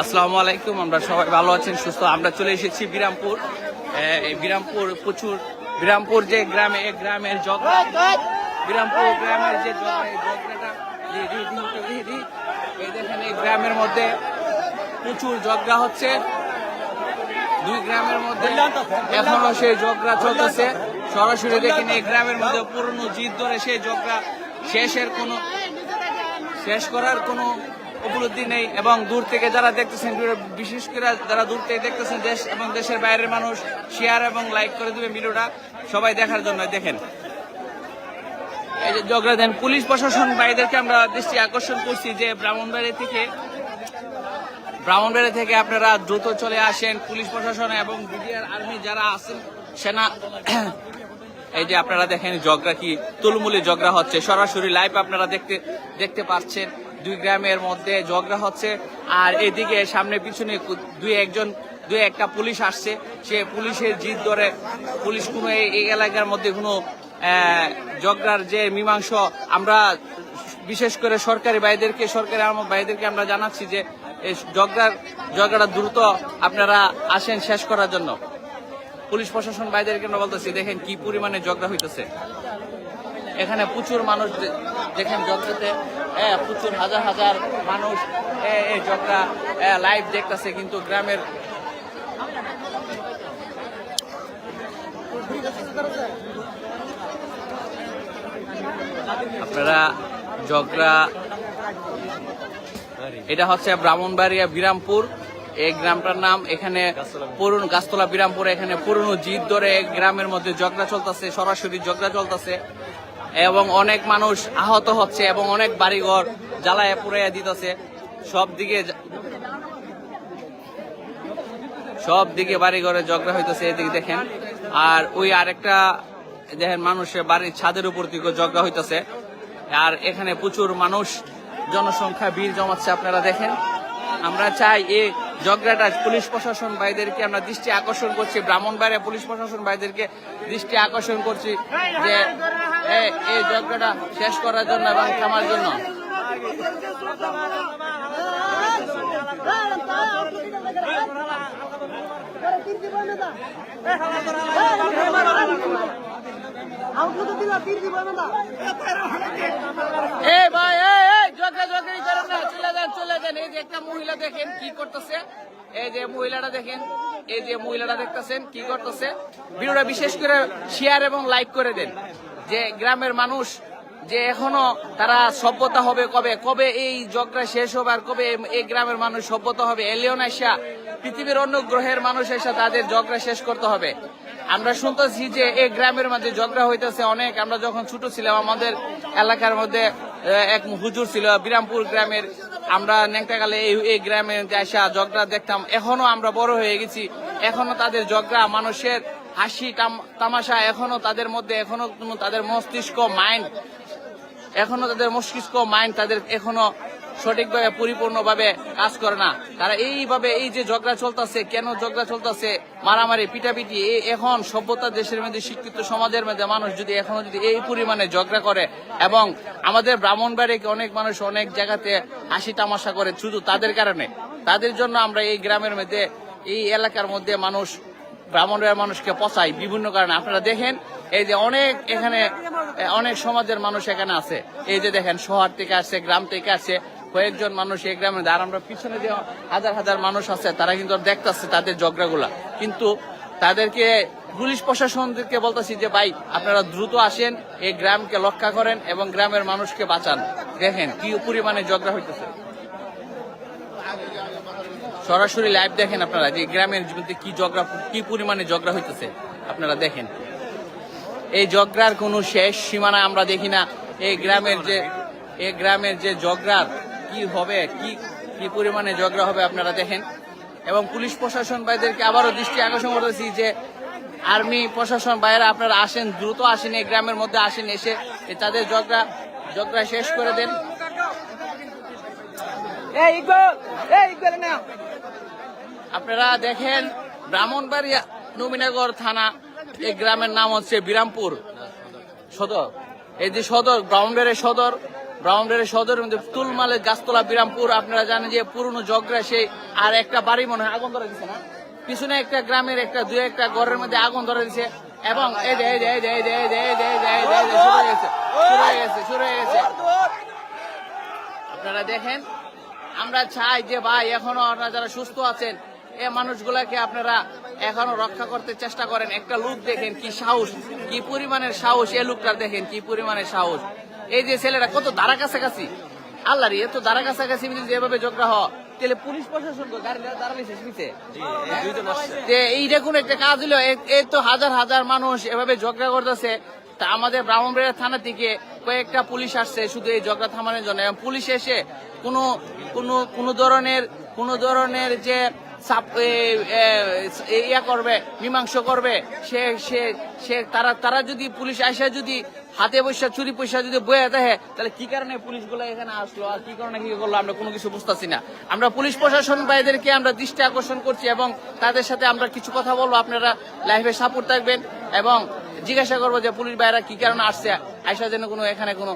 আসসালামু আলাইকুম, আমরা সবাই ভালো আছেন, সুস্থ। আমরা চলে এসেছি বিরামপুর। বিরামপুর প্রচুর, বিরামপুর যে গ্রামে গ্রামের জগ বিরামপুর গ্রামের যে এই গ্রামের মধ্যে প্রচুর জগরা হচ্ছে। দুই গ্রামের মধ্যে এখনও সেই জগরা চলতেছে। সরাসরি দেখেন, এই গ্রামের মধ্যে পুরনো জিদ ধরে সেই জগরা শেষের কোনো শেষ করার কোনো উপলব্ধি নেই এবং দূর থেকে যারা দেখতেছেন বিশেষ করে যারা দূর থেকে দেখতেছেন দেশ এবং দেশের বাইরের মানুষ শেয়ার এবং লাইক করে দেবে ভিডিওটা, সবাই দেখার জন্য দেখেন। এই যে জগরা দেন, পুলিশ প্রশাসন ভাইদেরকে আমরা দৃষ্টি আকর্ষণ করছি যে ব্রাহ্মণবাড়ি থেকে ব্রাহ্মণবাড়ি থেকে আপনারা দ্রুত চলে আসেন পুলিশ প্রশাসন এবং বিডিআর আর্মি যারা আছেন, সেনা। এই যে আপনারা দেখেন জগরা কি, তুলমুলি জগরা হচ্ছে। সরাসরি লাইভ আপনারা দেখতে দেখতে পাচ্ছেন। দুই গ্রামের মধ্যে জগরা হচ্ছে। আর এদিকে সামনে পিছনে দুই একজন, দুই একটা পুলিশ আসছে। সে পুলিশের জিদ ধরে পুলিশ কোনো এই এলাকার মধ্যে কোনো জগরার যে মীমাংস, আমরা বিশেষ করে সরকারি ভাইদেরকে, সরকারি আমার ভাইদেরকে আমরা জানাচ্ছি যে এই জগরার জগড়া দ্রুত আপনারা আসেন শেষ করার জন্য। পুলিশ প্রশাসন ভাইদেরকে আমরা বলতেছি, দেখেন কি পরিমাণে ঝগড়া হইতেছে। এখানে প্রচুর মানুষ দেখেন জগড়াতে হ্যাঁ প্রচুর হাজার হাজার মানুষ এ, এই ঝগড়া লাইভ দেখতেছে কিন্তু গ্রামের আপনারা জগড়া এটা হচ্ছে ব্রাহ্মণবাড়িয়া বিরামপুর। এই গ্রামটার নাম এখানে পুরনো গাছতলা বিরামপুর এখানে পুরনো জিদ ধরে গ্রামের মধ্যে ঝগড়া চলতেছে সরাসরি ঝগড়া চলতেছে। এবং অনেক মানুষ আহত হচ্ছে এবং অনেক বাড়িঘর জ্বালায় পুড়াইয়া দিতেছে। সব দিকে সব দিকে বাড়ি ঘরে ঝগড়া হইতেছে, এদিকে দেখেন। আর ওই আরেকটা, দেখেন মানুষের বাড়ির ছাদের উপর দিকে ঝগড়া হইতেছে। আর এখানে প্রচুর মানুষ, জনসংখ্যা, ভিড় জমাচ্ছে, আপনারা দেখেন। আমরা চাই এই ঝগড়াটা পুলিশ প্রশাসন ভাইদেরকে আমরা দৃষ্টি আকর্ষণ করছি ব্রাহ্মণবাড়িয়া পুলিশ প্রশাসন ভাইদেরকে দৃষ্টি আকর্ষণ করছি যে এ- এই ঝগড়াটা শেষ করার জন্য এবং থামার জন্য। এ ভাই এই এই ঝগড়া ঝগড়ি করেন না চলে যান এই যে একটা মহিলা দেখেন কি করতেছে। এই যে মহিলাটা দেখেন, এই যে মহিলাটা দেখতেছেন কি করতেছে। ভিডিওটা বিশেষ করে শেয়ার এবং লাইক করে দেন, যে গ্রামের মানুষ যে এখনও তারা সভ্যতা হবে কবে? কবে এই ঝগড়া শেষ হবে আর কবে এই- গ্রামের মানুষ সভ্যতা হবে? এলিয়ন এসা পৃথিবীর অন্য গ্রহের মানুষ এসে তাদের ঝগড়া শেষ করতে হবে। আমরা শুনতেছি যে এই গ্রামের মধ্যে ঝগড়া হইতেছে অনেক। আমরা যখন ছোট ছিলাম, আমাদের এলাকার মধ্যে এক হুজুর ছিল, বিরামপুর গ্রামের আমরা নেংটাকালে এই গ্রামে আসা ঝগড়া দেখতাম, এখনও আমরা বড় হয়ে গেছি। এখনও তাদের ঝগড়া মানুষের হাসি তাম- তামাশা এখনও তাদের মধ্যে, এখনও তাদের মস্তিষ্ক মাইন্ড এখনও তাদের মস্তিষ্ক মাইন্ড তাদের এখনও সঠিকভাবে, পরিপূর্ণভাবে কাজ করে না। তারা এইভাবে এই যে ঝগড়া চলতেছে, কেন ঝগড়া চলতেছে, মারামারি, পিটাপিটি এখন সভ্যতা দেশের মধ্যে, শিক্ষিত সমাজের মধ্যে মানুষ যদি এখনও যদি এই পরিমাণে ঝগড়া করে এবং আমাদের ব্রাহ্মণবাড়িকে অনেক মানুষ অনেক জায়গাতে হাসি তামাশা করে, শুধু তাদের কারণে, তাদের জন্য আমরা এই গ্রামের মধ্যে, এই এলাকার মধ্যে মানুষ, ব্রাহ্মণের মানুষকে পচাই বিভিন্ন কারণে। আপনারা দেখেন, এই যে অনেক এখানে অনেক সমাজের মানুষ এখানে আছে। এই যে দেখেন, শহর থেকে আসছে গ্রাম থেকে আসছে কয়েকজন মানুষ এই গ্রামে আর আমরা পিছনে যে হাজার হাজার মানুষ আছে, তারা কিন্তু দেখতেছে তাদের ঝগড়াগুলা। কিন্তু তাদেরকে পুলিশ প্রশাসনকে বলতেছি যে, ভাই, আপনারা দ্রুত আসেন, এই গ্রামকে রক্ষা করেন এবং গ্রামের মানুষকে বাঁচান। দেখেন কি পরিমাণে ঝগড়া হইতেছে। সরাসরি লাইভ দেখেন আপনারা যে গ্রামের মধ্যে কি ঝগড়া, কি পরিমাণে ঝগড়া হইতেছে। আপনারা দেখেন। এই ঝগড়ার কোনো শেষ সীমানা আমরা দেখি না। এই গ্রামের যে, এই গ্রামের যে ঝগড়ার কি হবে কি কি পরিমাণে ঝগড়া হবে আপনারা দেখেন। এবং পুলিশ প্রশাসন ভাইদেরকে আবারও দৃষ্টি আকর্ষণ করতেছি যে আর্মি প্রশাসন বাইরে আপনারা আসেন দ্রুত আসেন এই গ্রামের মধ্যে আসেন এসে তাদের ঝগড়া ঝগড়া শেষ করে দেন। আপনারা দেখেন ব্রাহ্মণবাড়িয়া নবীনগর থানা এই গ্রামের নাম হচ্ছে বিরামপুর সদর। এই যে সদর ব্রাহ্মণবাড়িয়া সদর রাউন্ডের সদর তুলমালে গাছতলা বিরামপুর। আপনারা জানেন যে পুরনো জগরা সেই আর একটা বাড়ি মনে হয় আগুন ধরে দিচ্ছে না? পিছনে একটা গ্রামের একটা, দুই একটা ঘরের মধ্যে আগুন ধরে দিচ্ছে এবং এই যে এই যে এই যে এই যে এই যে এই যে এই যে আপনারা দেখেন, আমরা চাই যে ভাই এখনও আপনারা যারা সুস্থ আছেন এ মানুষগুলাকে আপনারা এখনও রক্ষা করতে চেষ্টা করেন। একটা লুক দেখেন কি সাহস, কি পরিমাণের সাহস এ লুকটা দেখেন কি পরিমাণের সাহস। এই যে ছেলেরা কত দাঁড়া কাছাকাছি। আল্লাহ রে এত দাঁড়া কাছাকাছি যেভাবে ঝগড়া তাহলে পুলিশ প্রশাসন তো গাড়ি দাঁড়ালে শেষ নিতে যে এইটা কোন একটা কাজ হাজার মানুষ এভাবে থানা থেকে কয়েকটা পুলিশ আসছে শুধু এই ঝগড়া থামানোর জন্য। এবং পুলিশ এসে কোনো কোনো কোনো ধরনের কোনো ধরনের যে ইয়া করবে, মীমাংস করবে সে সে, তারা তারা যদি পুলিশ আসে যদি হাতে পয়সা চুরি পয়সা যদি বয়ে দেখে, তাহলে কি কারণে পুলিশগুলো এখানে আসলো? আর কি কারণে কি করল? আমরা কোনো কিছু বুঝতেছি না। আমরা পুলিশ প্রশাসন ভাইদেরকে আমরা দৃষ্টি আকর্ষণ করছি এবং তাদের সাথে আমরা কিছু কথা বলব। আপনারা লাইফে সাপোর্ট থাকবেন এবং জিজ্ঞাসা করব যে পুলিশ ভাইরা কি কারণে আসছে? আইসা যেন কোনো এখানে কোনো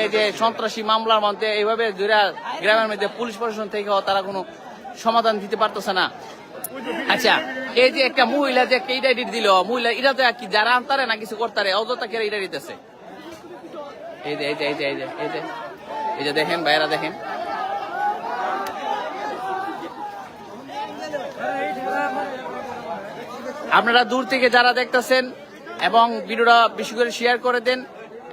এই যে সন্ত্রাসী মামলার মধ্যে এইভাবে দুইটা গ্রামের মধ্যে পুলিশ প্রশাসন থেকে তারা কোনো সমাধান দিতে পারতেছে না। আচ্ছা এই যে একটা মহিলা যে একটা ইটা দিল, মহিলা এটা তো কি, যারা আনতারে না কিছু করতারে, অযথা কেরা ইটা দিতেছে। এই যে এই যে দেখেন বাইরা দেখেন। আপনারা দূর থেকে যারা দেখতেছেন এবং ভিডিওটা বেশি করে শেয়ার করে দেন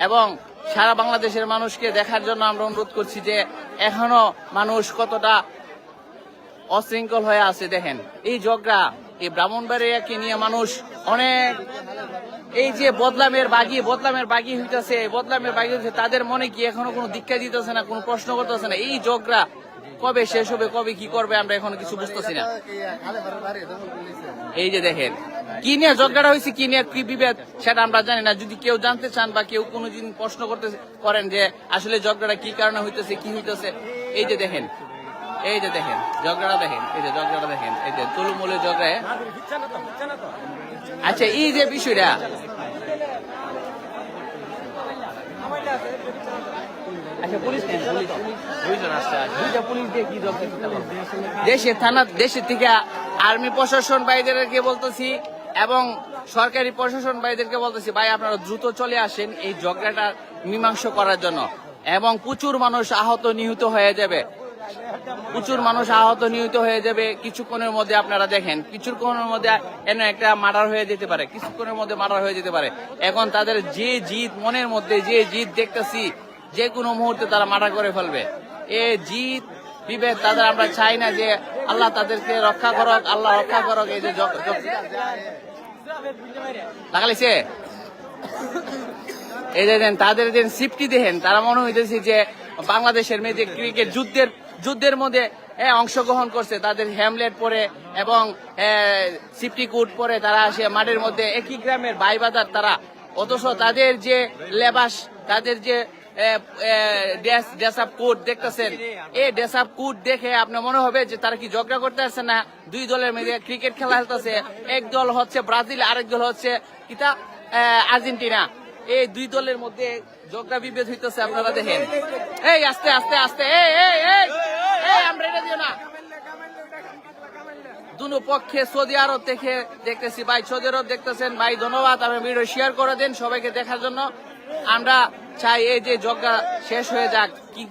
এবং সারা বাংলাদেশের মানুষকে দেখার জন্য আমরা অনুরোধ করছি যে এখনও মানুষ কতটা অশৃঙ্খল হয়ে আছে দেখেন। এই ঝগড়া, এই ব্রাহ্মণবাড়িয়াকে নিয়ে মানুষ অনেক এই যে বদলামের বাগি বদলামের বাগি হইতেছে, বদলামের বাগি হইতেছে, তাদের মনে কি এখনও কোনো দীক্ষা দিতেছে না, কোনো প্রশ্ন করতেছে না? এই ঝগড়া কবে শেষ হবে, কবে কি করবে, আমরা এখনও কিছু বুঝতেছি না। এই যে দেখেন, কি নিয়ে ঝগড়া হয়েছে কি নিয়ে কি বিভেদ, সেটা আমরা জানি না। যদি কেউ জানতে চান বা কেউ কোনোদিন প্রশ্ন করতে করেন যে, আসলে ঝগড়াটা কি কারণে হইতেছে, কি হইতেছে? এই যে দেখেন, এই যে দেখেন, ঝগড়াটা দেখেন, এই যে ঝগড়াটা দেখেন, এই যে তুলমূলে ঝগড়ায় আচ্ছা এই যে বিষয়টা। আচ্ছা? দেশে থানা দেশে থেকে আর্মি প্রশাসন ভাইদেরকে বলতেছি এবং সরকারি প্রশাসন ভাইদেরকে বলতেছি ভাই আপনারা দ্রুত চলে আসেন এই ঝগড়াটা মীমাংস করার জন্য এবং প্রচুর মানুষ আহত নিহত হয়ে যাবে। প্রচুর মানুষ আহত, নিহত হয়ে যাবে। কিছুক্ষণের মধ্যে আপনারা দেখেন, কিছুক্ষণের মধ্যে এনে একটা মার্ডার হয়ে যেতে পারে, কিছুক্ষণের মধ্যে মার্ডার হয়ে যেতে পারে। এখন তাদের যে জিত মনের মধ্যে যে জিত দেখতেছি, যে কোনো মুহূর্তে তারা মার্ডার করে ফেলবে। এ জিত বিভেদ তাদের আমরা চাই না যে আল্লাহ তাদেরকে রক্ষা করক, আল্লাহ রক্ষা করক, এই যে লাগালিছে এই যে তাদের যে সিফটি দেখেন, তারা মনে হইতেছে যে বাংলাদেশের মেয়ে যে ক্রিকেট যুদ্ধের যুদ্ধের মধ্যে অংশগ্রহণ করছে। তাদের হ্যামলেট পরে এবং সিফটি কোট পরে তারা আসে মাঠের মধ্যে। একই গ্রামের ভাই বাজার তারা। অথচ তাদের যে লেবাস, তাদের যে মনে হবে যে তারা কি ঝগড়া করতে আসছে না? দুই দলের মধ্যে ক্রিকেট খেলা হতেছে এক দল হচ্ছে ব্রাজিল, আরেক দল হচ্ছে কিতা? আর্জেন্টিনা। এই দুই দলের মধ্যে ঝগড়া বিভেদ হইতেছে, আপনারা দেখেন। এই, আস্তে আস্তে আস্তে, এই এই এই! দুনো সৌদি আরব থেকে দেখতেছি। ভাই, সৌদি আরব দেখতেছেন। ভাই, ধন্যবাদ। আমি ভিডিও শেয়ার করে সবাইকে দেখার জন্য। আমরা চাই এই যে ঝগড়া শেষ হয়ে যাক। কি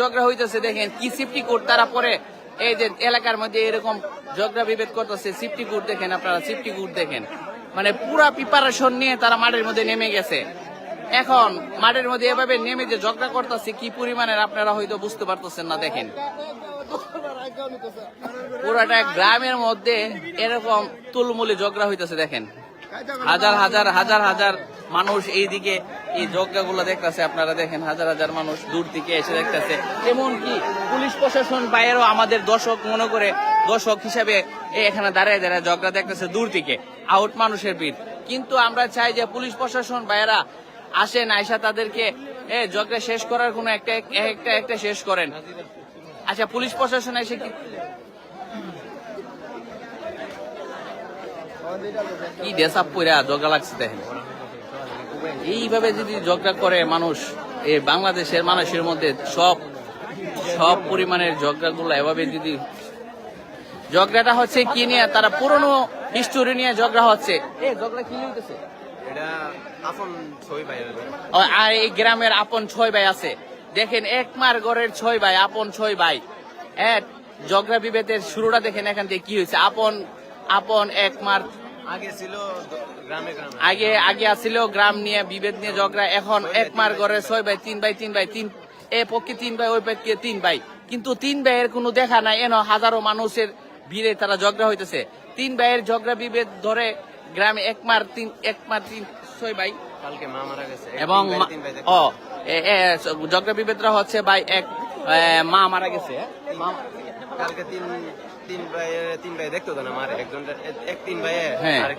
ঝগড়া হইতেছে দেখেন, কি সিফটি তারা পরে এই যে এলাকার মধ্যে এরকম ঝগড়া বিভেদ করতেছে। সিফটি কোড দেখেন আপনারা সিফটি কোড দেখেন। মানে পুরা প্রিপারেশন নিয়ে তারা মাঠের মধ্যে নেমে গেছে। এখন মাঠের মধ্যে এভাবে নেমে যে ঝগড়া করতেছে, কি পরিমাণের আপনারা হয়তো বুঝতে পারতেছেন না, দেখেন। পুরাটা গ্রামের মধ্যে এরকম তুলমুলি ঝগড়া হইতেছে, দেখেন। হাজার হাজার হাজার হাজার মানুষ এইদিকে এই ঝগড়াগুলো দেখতেছে, আপনারা দেখেন, হাজার হাজার মানুষ দূর থেকে এসে দেখতেছে। এমনকি পুলিশ প্রশাসন বাইরেও আমাদের দর্শক, মনে করে দর্শক হিসাবে এই এখানে দাঁড়ায় দাঁড়ায় ঝগড়া দেখতেছে দূর থেকে, আউট মানুষের ভিড়। কিন্তু আমরা চাই যে পুলিশ প্রশাসন বাইরা আসেন আয়সা তাদেরকে, এ ঝগড়া শেষ করার কোনো একটা একটা শেষ করেন। আচ্ছা পুলিশ প্রশাসন এসে কি কি ডেসাপ পইরা ঝগড়া লাগছে দেখেন। এইভাবে যদি ঝগড়া করে মানুষ এই বাংলাদেশের মানুষের মধ্যে সব সব পরিমাণের ঝগড়াগুলো এভাবে যদি ঝগড়াটা হচ্ছে কি নিয়ে? তারা পুরনো হিস্টোরি নিয়ে ঝগড়া হচ্ছে। ঝগড়া কি আর এই গ্রামের আপন ছয় ভাই আছে। দেখেন এক মার ঘরের ছয় ভাই আপন ছয় ভাই। হ্যাঁ ঝগড়া বিভেদের শুরুটা দেখেন এখান থেকে কি হয়েছে। আপন আপন এক মার আগে ছিল গ্রামে গ্রামে। আগে আগে আসছিল গ্রাম নিয়ে বিভেদ নিয়ে ঝগড়া। এখন এক মার ঘরে ছয় ভাই তিন ভাই তিন ভাই তিন এ পক্ষে তিন ভাই ওই পক্ষে তিন ভাই। কিন্তু তিন ভাইয়ের কোনো দেখা নাই। এন হাজারো মানুষের ভিড়ে তারা ঝগড়া হইতেছে। তিন ভাইয়ের ঝগড়া বিভেদ ধরে গ্রামে এক মার তিন এক মার তিন ছয় ভাই। কালকে মা মারা গেছে। এবং ও বিভেদরা হচ্ছে ভাই এক মা মারা গেছে। হ্যাঁ? মা- কালকে তিন তিন ভাই তিন ভাই দেখতো না মারে। একজন এক তিন ভাই।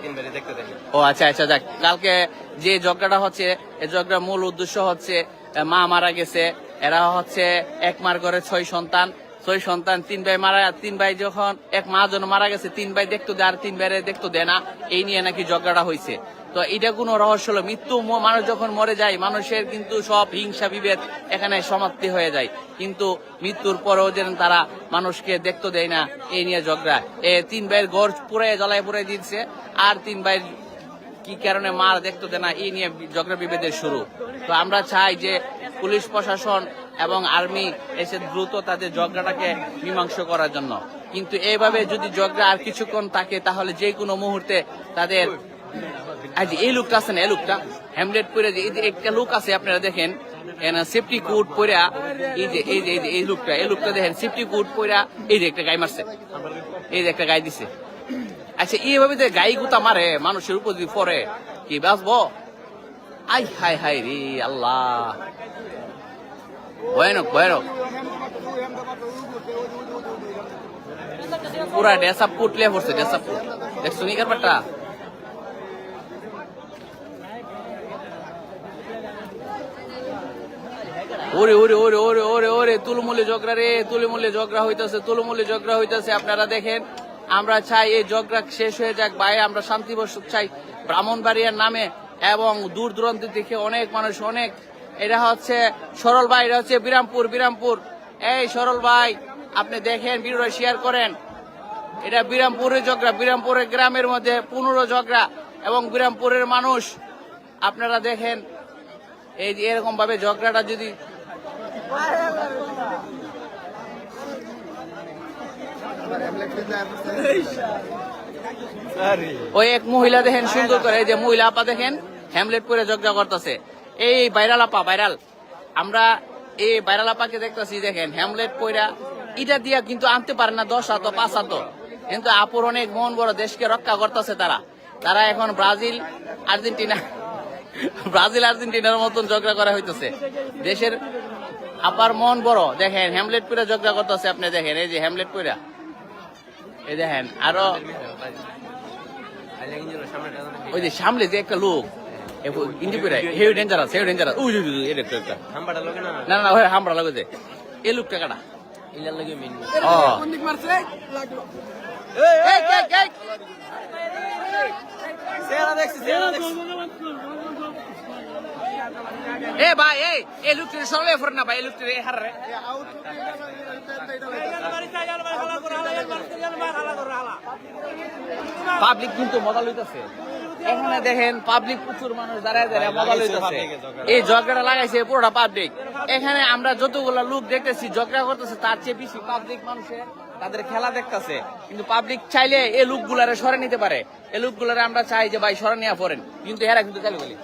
তিন ভাই দেখতে দেখে। ও আচ্ছা আচ্ছা যাক। কালকে যে যজ্ঞটা হচ্ছে এই যজ্ঞার মূল উদ্দেশ্য হচ্ছে মা মারা গেছে। এরা হচ্ছে এক মার ঘরে ছয় সন্তান। ছয় সন্তান, তিন ভাই মারা তিন ভাই যখন এক মা জন মারা গেছে, তিন ভাই দেখতো আর তিন ভাইরে দেখতো দেয় না, এই নিয়ে নাকি যজ্ঞটা হয়েছে তো এটা কোনো রহস্য হলো, মৃত্যু মানুষ যখন মরে যায়, মানুষের কিন্তু সব হিংসা বিভেদ এখানে সমাপ্তি হয়ে যায়। কিন্তু মৃত্যুর পরেও যেন তারা মানুষকে দেখতে দেয় না, এই নিয়ে ঝগড়া। এ তিন ভাইয়ের গড় পুরে জ্বালায় পুরে দিচ্ছে আর তিন ভাইয়ের কি কারণে মার দেখতে দেয় না, এই নিয়ে ঝগড়া বিভেদের শুরু। তো আমরা চাই যে পুলিশ প্রশাসন এবং আর্মি এসে দ্রুত তাদের ঝগড়াটাকে মীমাংস করার জন্য। কিন্তু এইভাবে যদি ঝগড়া আর কিছুক্ষণ থাকে, তাহলে যে কোনো মুহূর্তে তাদের এই লোকটা আছে না, এই লোকটা হ্যামলেট পরে একটা লোক আছে, আপনারা দেখেন সেফটি কোট পরা, এই যে এই যে, এই লোকটা এই লোকটা দেখেন সেফটি কোট পরা, এই যে একটা গাই মারছে, এই যে একটা গাই দিছে। আচ্ছা এইভাবে যে গাই গুতা মারে, মানুষের উপর যদি পরে কি বাঁচবো? আই হাই হাই রে আল্লাহ। ভয়ানক ভয়ানক পুরা ড্রেস আপ কুটলে পড়ছে ড্রেস আপ কুট দেখছ নি ব্যাপারটা ওরে ওরে ওরে ওরে ওরে ওরে তুলমূলে ঝগড়া রে তুলমূলে ঝগড়া হইতাছে তুলমূলে ঝগড়া হইতাছে আপনারা দেখেন আমরা চাই এই ঝগড়া শেষ হয়ে যাক ভাই আমরা শান্তি বসত চাই ব্রাহ্মণবাড়িয়ার নামে এবং দূর দূরান্ত থেকে অনেক মানুষ অনেক এটা হচ্ছে সরল ভাই এটা হচ্ছে বিরামপুর বিরামপুর। এই সরল ভাই আপনি দেখেন ভিডিও শেয়ার করেন। এটা বিরামপুরের ঝগড়া বিরামপুরের গ্রামের মধ্যে পনেরো ঝগড়া এবং বিরামপুরের মানুষ। আপনারা দেখেন এই এরকম ভাবে ঝগড়াটা যদি ওই এক মহিলা দেখেন সুন্দর করে এই যে মহিলা আপা দেখেন হ্যামলেট পরে ঝগড়া করতেছে। এই ভাইরাল আপা, ভাইরাল। আমরা এই ভাইরাল আপাকে দেখতেছি, দেখেন হ্যামলেট পয়রা এটা দিয়া কিন্তু আনতে পারে না, দশ হাত, পাঁচ হাত। কিন্তু আপুর অনেক মন বড়, দেশকে রক্ষা করতেছে তারা। তারা এখন ব্রাজিল, আর্জেন্টিনা, ব্রাজিল, আর্জেন্টিনার মতন ঝগড়া করা হইতেছে। দেশের আপার মন বড়, দেখেন হ্যামলেট পরে ঝগড়া করতেছে আপনি দেখেন, এই যে হ্যামলেট পয়রা এই দেখেন, আরও ওই যে সামনে যে একটা লোক। ইন্দি পরে হেউ ডেঞ্জারাস হেউ ডেঞ্জারাস উই উই, উই, এটা একটা, একটা। হাম্বাটা লোকে না না না না ওই যে। এই লোকটা কাটা ইলার লাগে মেন ও এই, এই, এই। সেরা দেখছি সেরা দেখছি। এ ভাই এই এই লোকটির সরলে ফর না ভাই এই লোকটির এই হারে পাবলিক কিন্তু মজা লইতেছে। এখানে দেখেন পাবলিক প্রচুর মানুষ দাঁড়ায় দাঁড়ায় মজা লইতেছে। এই ঝগড়া লাগাইছে পুরোটা পাবলিক এখানে আমরা যতগুলা লোক দেখতেছি ঝগড়া করতেছে তার চেয়ে বেশি পাবলিক মানুষের তাদের খেলা দেখতেছে। কিন্তু পাবলিক চাইলে এই লোকগুলারে সরে নিতে পারে। এই লোকগুলারে আমরা চাই যে ভাই সরে নিয়ে পড়েন। কিন্তু এরা কিন্তু চালু বলি।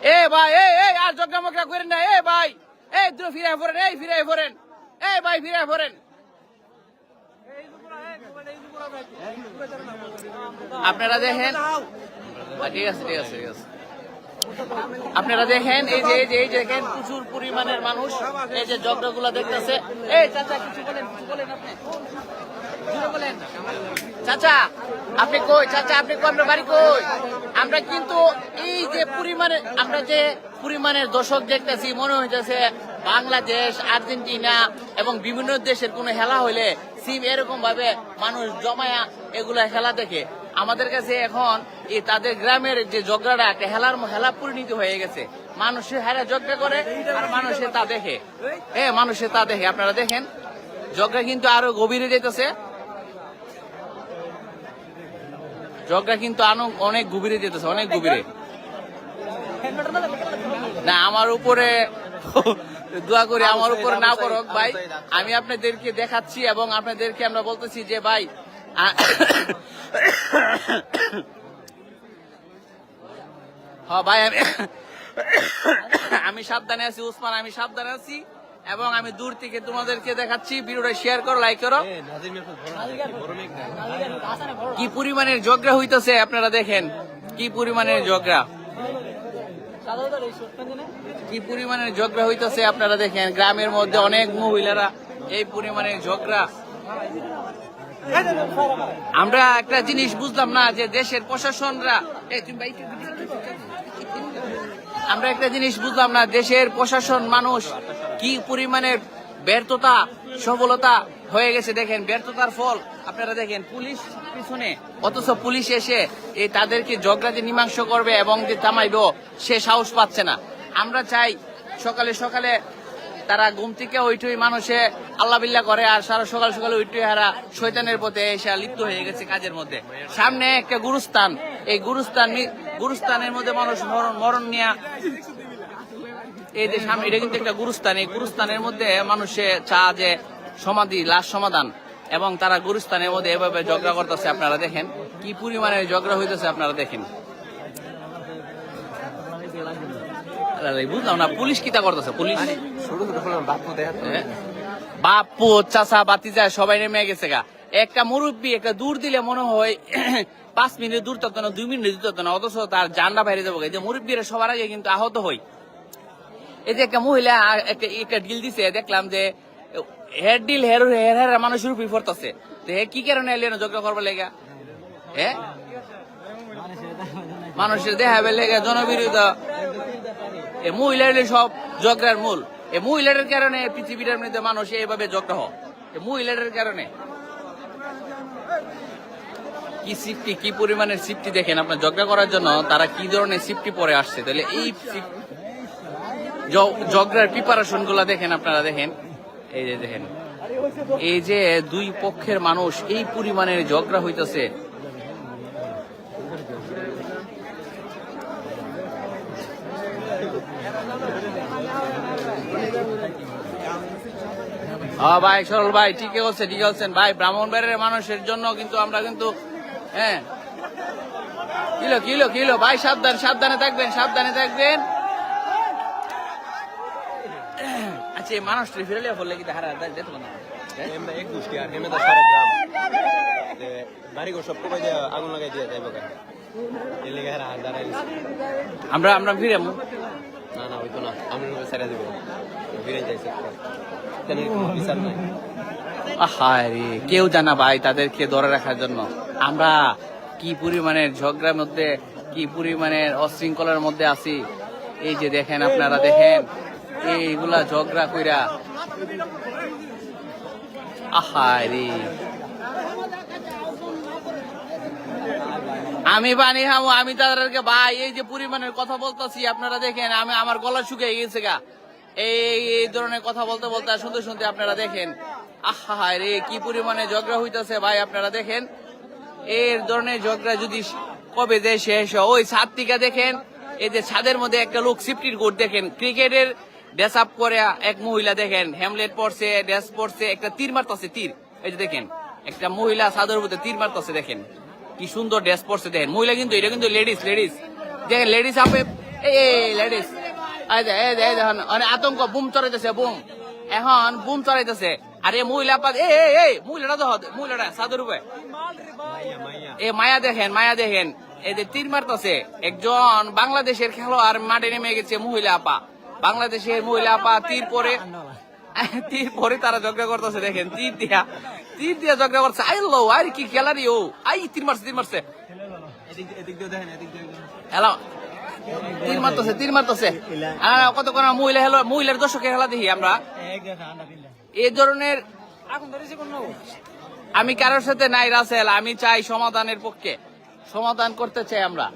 এ ভাই এই আর মগড়া করেন না, এ ভাই। এই দ্রু ফিরে পড়েন এই ফিরে পড়েন এই ভাই ফিরে পড়েন আপনারা দেখেন ঠিক আছে ঠিক আছে ঠিক আছে। আপনারা দেখেন, এই যে এই যে, এই দেখেন, প্রচুর পরিমাণের মানুষ এই যে ঝগড়াগুলো দেখতেছে। এই, চাচা, কিছু বলেন কিছু বলেন আপনি। বলেন। চাচা, আপনি কই? চাচা, আপনি কই? আপনার বাড়ি কই? আমরা কিন্তু এই যে পরিমাণে, আমরা যে পরিমাণের দর্শক দেখতেছি, মনে হইতেছে বাংলাদেশ, আর্জেন্টিনা এবং বিভিন্ন দেশের কোনো খেলা হইলে সিম এরকম ভাবে মানুষ জমায়া এগুলা খেলা দেখে। আমাদের কাছে এখন এই তাদের গ্রামের যে ঝগড়াটা, একটা হেলার হেলা পরিণত হয়ে গেছে। মানুষে হারা যজ্ঞা করে আর মানুষে তা দেখে। এ, মানুষে তা দেখে। আপনারা দেখেন যজ্ঞা কিন্তু আরও গভীরে যেতেছে যজ্ঞা কিন্তু অনেক গভীরে যেতেছে অনেক গভীরে। না আমার উপরে দোয়া করে আমার উপরে না পড়ক ভাই। আমি আপনাদেরকে দেখাচ্ছি এবং আপনাদেরকে আমরা বলতেছি যে ভাই হ্যাঁ ভাই আমি আমি সাবধানে আছি উসমান আমি সাবধানে আছি। এবং আমি দূর থেকে তোমাদেরকে দেখাচ্ছি ভিডিওটা শেয়ার করো লাইক করো। কি পরিমাণের ঝগড়া হইতেছে আপনারা দেখেন। কি পরিমাণের ঝগড়া। কি পরিমাণের ঝগড়া হইতেছে আপনারা দেখেন। গ্রামের মধ্যে অনেক মহিলারা এই পরিমাণের ঝগড়া। আমরা একটা জিনিস বুঝলাম না যে দেশের প্রশাসনরা এই তুমি আমরা একটা জিনিস বুঝলাম না, দেশের প্রশাসন মানুষ কি পরিমাণের ব্যর্থতা, সফলতা হয়ে গেছে দেখেন, ব্যর্থতার ফল, আপনারা দেখেন, পুলিশ পিছনে, অথচ পুলিশ এসে এই তাদেরকে যে মীমাংস করবে এবং যে থামাইব, সে সাহস পাচ্ছে না। আমরা চাই সকালে সকালে তারা ঘুম থেকে ওইটুই মানুষে আল্লাহ বিল্লাহ করে আর সারা সকাল সকালে ওইটুই হারা শৈতানের পথে এসে লিপ্ত হয়ে গেছে কাজের মধ্যে। সামনে একটা গুরুস্থান। এই গুরুস্থান গুরুস্থানের মধ্যে মানুষ মরণ মরণ নিয়ে এই যে সামনে এটা কিন্তু একটা গুরুস্থান। এই গুরুস্থানের মধ্যে মানুষে চা যে সমাধি, লাশ সমাধান এবং তারা গুরুস্থানের মধ্যে এভাবে ঝগড়া করতেছে, আপনারা দেখেন। কি পরিমাণে ঝগড়া হইতেছে, আপনারা দেখেন আরে বুঝলাম না পুলিশ কিতা করতেছে? পুলিশ? ছোট ছোট ফুল বাপু দেখা? বাপু চাচা বাতিজা সবাই নেমে গেছে গা। একটা মুরব্বী একটা দূর দিলে মনে হয় পাঁচ মিনিট দূর তত না দুই মিনিট দূর তত না অথচ তার জানটা বাইরে যাব যে মুরব্বীরা সবার আগে কিন্তু আহত হই। এই যে একটা মহিলা একটা ডিল দিছে দেখলাম যে হেয়ার ডিল হেয়ার হেয়ার হেয়ার মানুষের উপর পড়তেছে। তো হে কি কারণে এলেন? ঝগড়া করবার লেগা? হ্যাঁ মানুষের দেখাবে লেগে জনবিরোধী। এই মহিলার সব ঝগড়ার মূল। এই মহিলাদের কারণে পৃথিবীটার মধ্যে মানুষ এইভাবে ঝগড়া হয়। মহিলাদের কারণে। কি সিফটি কি পরিমাণের সিফটি দেখেন আপনার ঝগড়া করার জন্য তারা কি ধরনের সিফটি পরে আসছে। তাহলে এই ঝগড়ার প্রিপারেশনগুলা দেখেন আপনারা, দেখেন। এই যে দেখেন। এই যে দুই পক্ষের মানুষ এই পরিমাণের ঝগড়া হইতেছে। ভাই সরল ভাই ঠিকই বলছেন ঠিকই বলছেন। ভাই ব্রাহ্মণবাড়ির মানুষের জন্য কিন্তু আমরা কিন্তু হ্যাঁ। কিলো কিলো কিলো। ভাই সাবধান সাবধানে থাকবেন সাবধানে থাকবেন। আচ্ছা এই মানুষটা ফিরে বললে কি হারা যেত না? এক দুষ্টি আর? হেমে সারা গ্রাম। বাড়ি ঘর সব কমাই আগুন লাগাই দিয়ে যাইব কেন। আমরা আমরা ফিরে না কেউ জানা ভাই তাদেরকে ধরে রাখার জন্য। আমরা কি পরিমাণের ঝগড়ার মধ্যে, কি পরিমাণের অশৃঙ্খলার মধ্যে আছি? এই যে দেখেন আপনারা, দেখেন। এইগুলা ঝগড়া কইরা। আহারে। আমি বানি হামু আমি তাদেরকে ভাই, এই যে পরিমাণের কথা বলতেছি, আপনারা দেখেন, আমি আমার গলা শুকিয়ে গেছে গা। এই ধরনের কথা বলতে বলতে শুনতে শুনতে আপনারা দেখেন। আহা রে, কি পরিমাণে ঝগড়া হইতেছে ভাই, আপনারা দেখেন। এর ধরনের ঝগড়া যদি কবে যে শেষ ওই ছাদ থেকে দেখেন, এই যে ছাদের মধ্যে একটা লোক সিফটির কোড দেখেন, ক্রিকেটের ড্রেস আপ করে এক মহিলা দেখেন, হ্যামলেট পরছে ড্রেস পরছে, একটা তীর মারতাছে, তীর। এই যে দেখেন, একটা মহিলা সাদর মধ্যে তীর মারতাছে, দেখেন। কি সুন্দর ড্রেস পরছে দেখেন। মহিলা কিন্তু এটা কিন্তু লেডিস লেডিস দেখেন লেডিস আপে লেডিস মানে আতঙ্ক, বুম চড়াইতেছে, বুম। এখন বুম চড়াইতেছে। আর এই মহিলা পা এই মহিলাটা তো মহিলাটা সাদর এ, মায়া দেখেন মায়া দেখেন। এই যে তীর মারতেছে। একজন বাংলাদেশের খেলোয়াড় মাঠে নেমে গেছে মহিলা আপা বাংলাদেশের মহিলা আপা তীর পরে তীর পরে তারা ঝগড়া করতেছে, দেখেন, তীর দিয়া। তীর দিয়া ঝগড়া করছে। আই লো আর কি খেলারি ও? আই তীর মারছে তীর মারছে। হ্যালো আমি কারোর সাথে নাই রাসেল, আমি চাই সমাধানের পক্ষে। সমাধান করতে চাই আমরা।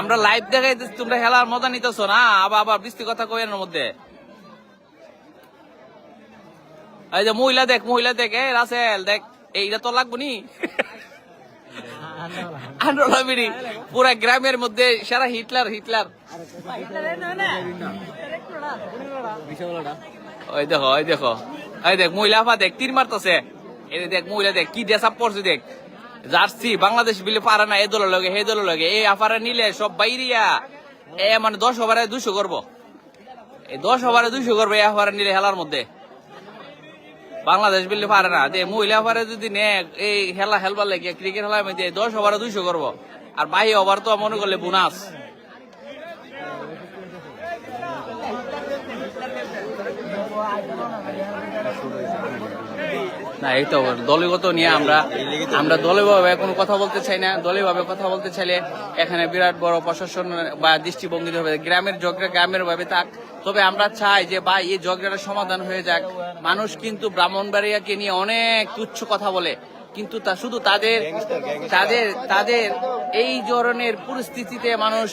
আমরা লাইভ দেখাই তোমরা খেলার মজা নিতেছো না? আবার আবার বৃষ্টি কথা কইের মধ্যে। এই যে মহিলা দেখ মহিলা দেখ এই রাসেল, দেখ, এইটা তো লাগবো নি? আন্ডোলা বিড়ি পুরা গ্রামের মধ্যে সারা হিটলার হিটলার। ওই দেখো ওই দেখো। ওই দেখ, মহিলা আফা দেখ, তীর মারতেছে। এই দেখ, মহিলা দেখ, কি ড্রেস আপ পড়ছে দেখ। জার্সি, বাংলাদেশ বিলে পারে না, এ দলের লগে, হে দলের লগে। এই আফারা নিলে সব বাইরিয়া। এ মানে দশ ওভারে দুশো করব। এই দশ ওভারে দুশো করব, এই আফারা নিলে খেলার মধ্যে। বাংলাদেশ বিলে পারে না। যে মহিলা পারে যদি নে, এই খেলা খেলবার লাগে ক্রিকেট মধ্যে দশ ওভারে দুইশো করব। আর বাহি ওভার তো মনে করলে বোনাস না, এই তো দলগত নিয়ে আমরা আমরা দলীয়ভাবে কোনো কথা বলতে চাই না। দলীয়ভাবে কথা বলতে চাইলে এখানে বিরাট বড় প্রশাসন বা দৃষ্টিভঙ্গি হবে গ্রামের ঝগড়া গ্রামের ভাবে থাক। তবে আমরা চাই যে, ভাই, এই ঝগড়াটা সমাধান হয়ে যাক। মানুষ কিন্তু ব্রাহ্মণবাড়িয়াকে নিয়ে অনেক তুচ্ছ কথা বলে। কিন্তু তা শুধু তাদের তাদের তাদের এই ধরনের পরিস্থিতিতে মানুষ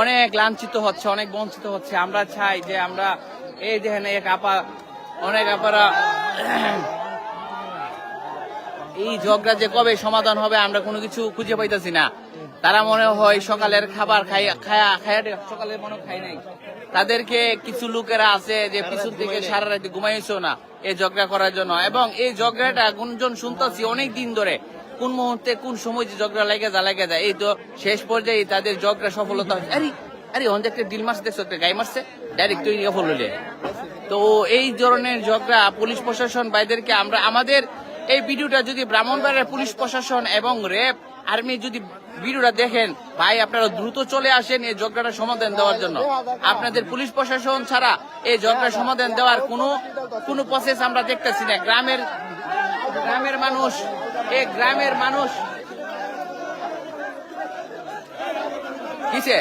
অনেক লাঞ্ছিত হচ্ছে, অনেক বঞ্চিত হচ্ছে। আমরা চাই যে, আমরা এই দেখেন, এক আপা, অনেক আপারা এই ঝগড়া যে কবে সমাধান হবে আমরা কোনো কিছু খুঁজে পাইতেছি না। তারা মনে হয় সকালের খাবার খাই খায়া খায়া সকালে মনে খাই নাই। তাদেরকে কিছু লোকেরা আছে যে পিছন থেকে সারা রাতে ঘুমাইছো না এই ঝগড়া করার জন্য। এবং এই ঝগড়াটা গুঞ্জন শুনতেছি অনেক দিন ধরে। কোন মুহূর্তে কোন সময় যে ঝগড়া লেগে যা লেগে যায়। এই তো শেষ পর্যায়ে তাদের ঝগড়া সফলতা হচ্ছে আরে আরে অনেক একটা ডিল মারছে, দেখছ একটা গাই মারছে ডাইরেক্ট তৈরি হলে তো এই ধরনের ঝগড়া পুলিশ প্রশাসন ভাইদেরকে আমরা আমাদের এই ভিডিওটা যদি ব্রাহ্মণবাড়িয়ার পুলিশ প্রশাসন এবং র্যাব, আর্মি যদি ভিডিওটা দেখেন, ভাই আপনারা দ্রুত চলে আসেন এই ঝগড়াটা সমাধান দেওয়ার জন্য। আপনাদের পুলিশ প্রশাসন ছাড়া এই ঝগড়া সমাধান দেওয়ার কোনো কোনো প্রসেস আমরা দেখতেছি না। গ্রামের গ্রামের মানুষ এই গ্রামের মানুষ। কিসে?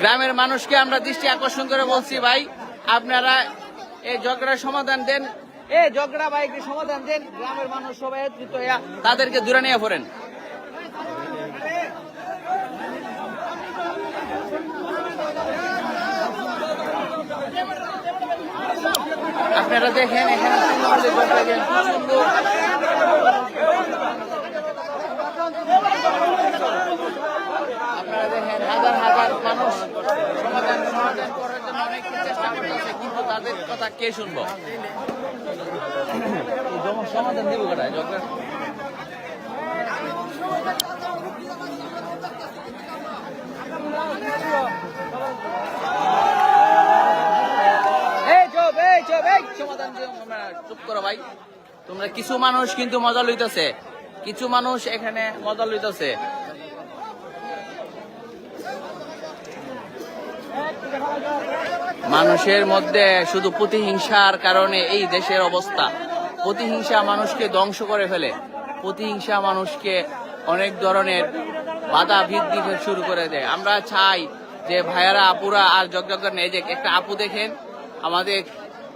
গ্রামের মানুষকে আমরা দৃষ্টি আকর্ষণ করে বলছি, ভাই, আপনারা এই ঝগড়ার সমাধান দেন। এই ঝগড়া, ভাই সমাধান দেন। গ্রামের মানুষ সবাই একত্রিত হইয়া তাদেরকে দূরে নিয়ে পড়েন আপনারা দেখেন, এখানে তৃণমূলের ঝগড়া দেন প্রচণ্ড আপনারা মানুষ সমাধান সমাধান করার জন্য অনেক চেষ্টা কিন্তু তাদের কথা কে সমাধান কোথায়? সমাধান চুপ করো ভাই। তোমরা কিছু মানুষ কিন্তু মজা লইতেছে। কিছু মানুষ এখানে মজা লইতেছে। মানুষের মধ্যে শুধু প্রতিহিংসার কারণে এই দেশের অবস্থা। প্রতিহিংসা মানুষকে ধ্বংস করে ফেলে। প্রতিহিংসা মানুষকে অনেক ধরনের বাধা বৃদ্ধি শুরু করে দেয়। আমরা চাই যে ভাইয়ারা, আপুরা আর জগজগ নেই যে একটা আপু দেখেন। আমাদের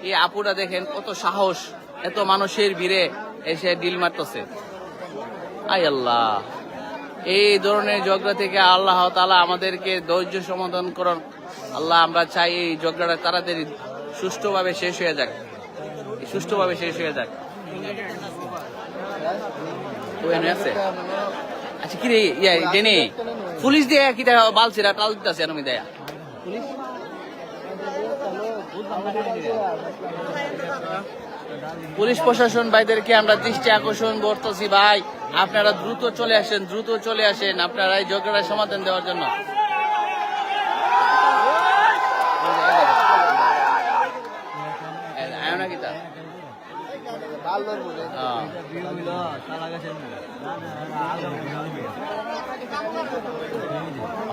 এই আপুরা দেখেন কত সাহস, এত মানুষের ভিড়ে এসে ডিল মারতেছে। আই আল্লাহ। এই ধরনের ঝগড়া থেকে আল্লাহ তালা আমাদেরকে ধৈর্য সমাধান করুন। আল্লাহ, আমরা চাই এই ঝগড়াটা তাড়াতাড়ি সুষ্ঠুভাবে শেষ হয়ে যাক। সুষ্ঠুভাবে শেষ হয়ে যাক। আচ্ছা পুলিশ পুলিশ প্রশাসন ভাইদেরকে আমরা দৃষ্টি আকর্ষণ করতেছি ভাই। আপনারা দ্রুত চলে আসেন, দ্রুত চলে আসেন আপনারা এই ঝগড়ার সমাধান দেওয়ার জন্য।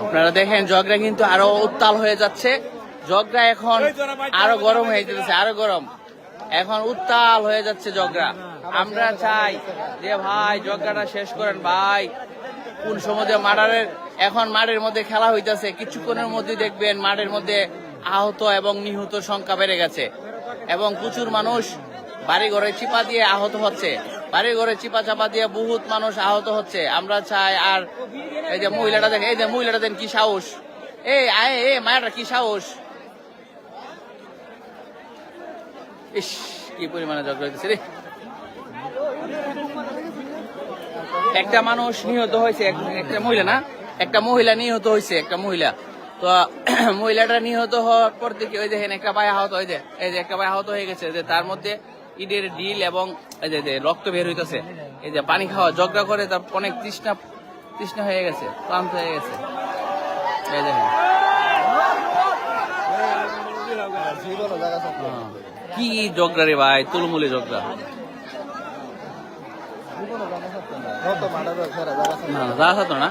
আপনারা দেখেন ঝগড়া কিন্তু আরও উত্তাল হয়ে যাচ্ছে। ঝগড়া এখন আরও গরম হয়ে যেতেছে আরও গরম। এখন উত্তাল হয়ে যাচ্ছে ঝগড়া আমরা চাই যে ভাই ঝগড়াটা শেষ করেন ভাই। কোন সময় মার্ডারের এখন মাঠের মধ্যে খেলা হইতেছে, কিছুক্ষণের মধ্যে দেখবেন মাঠের মধ্যে আহত এবং নিহত সংখ্যা বেড়ে গেছে। এবং প্রচুর মানুষ বাড়ি ঘরে চিপা দিয়ে আহত হচ্ছে। বাড়ি ঘরে চিপা চাপা দিয়ে বহুত মানুষ আহত হচ্ছে। আমরা চাই আর এই যে মহিলাটা দেখেন, এই যে মহিলাটা দেন কি সাহস? এই আয়, এ মায়াটা কি সাহস? ইস, কি পরিমাণে ঝগড়া হইতেছে রে। একটা মানুষ নিহত হয়েছে একটা মহিলা না? একটা মহিলা নিহত হয়েছে একটা মহিলা তো, মহিলাটা নিহত হওয়ার পর দেখি ওই দেখেন একটা ভাই আহত হয়ে যায় এই যে একটা ভাই আহত হয়ে গেছে, যে তার মধ্যে ইটের ডিল এবং এই যে রক্ত বের হইতেছে, এই যে পানি খাওয়া, ঝগড়া করে তার অনেক তৃষ্ণা তৃষ্ণা হয়ে গেছে, ক্লান্ত হয়ে গেছে এই দেখেন হ্যাঁ। কি ঝগড়া রে ভাই, তুলমুলে ঝগড়া না, যা না।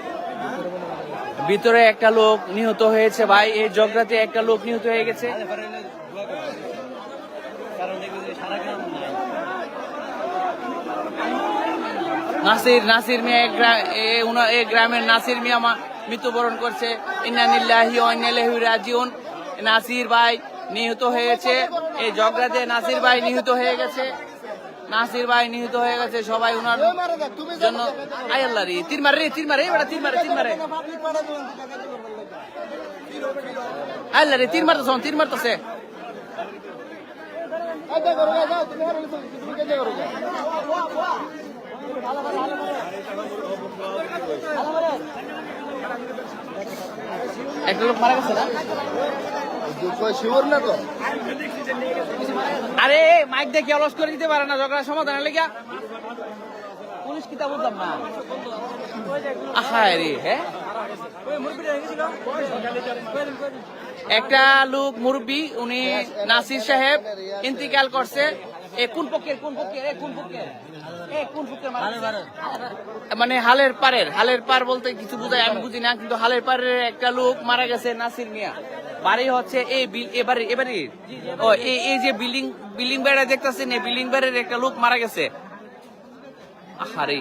ভিতরে একটা লোক নিহত হয়েছে, ভাই। এই ঝগড়াতে একটা লোক নিহত হয়ে গেছে। নাসির নাসির মিয়া এ গ্রামের নাসির মিয়া মা- মৃত্যুবরণ করছে। ইন্নানিল্লাহি ইলাইহি রাজিউন। নাসির ভাই নিহত হয়েছে। এই ঝগড়াতে নাসির ভাই নিহত হয়ে গেছে। নাসির ভাই নিহত হয়ে গেছে সবাই উনার জন্য আই আল্লাহ রে তিন মারে তিন মারে এবার তিন মারে তিন মারে আল্লাহ রে তিন মারতেছ তিন মারতেছে। একটা লোক মারা গেছে না? না তো? আরে মাইক দেখে অলস করে দিতে পারে না? ঝগড়া সমাধানের লেগা পুলিশ কিতা বুঝলাম না। আহায় রে হ্যাঁ? একটা লোক মুরব্বী উনি নাসির সাহেব ইন্তিকাল করছে। এ কোন পক্ষের কোন পক্ষের এ কোন পক্ষের এ কোন পক্ষের মানে হালের পারের হালের পার বলতে কিছু বুঝায় আমি বুঝি না কিন্তু হালের পারের একটা লোক মারা গেছে নাসির মিয়া। বাড়ি হচ্ছে এই বিল এবারে এবারে ও এই এই যে বিল্ডিং বিল্ডিং বেড়া দেখতেছেন এই বিল্ডিং বেড়ের একটা লোক মারা গেছে। আহারে।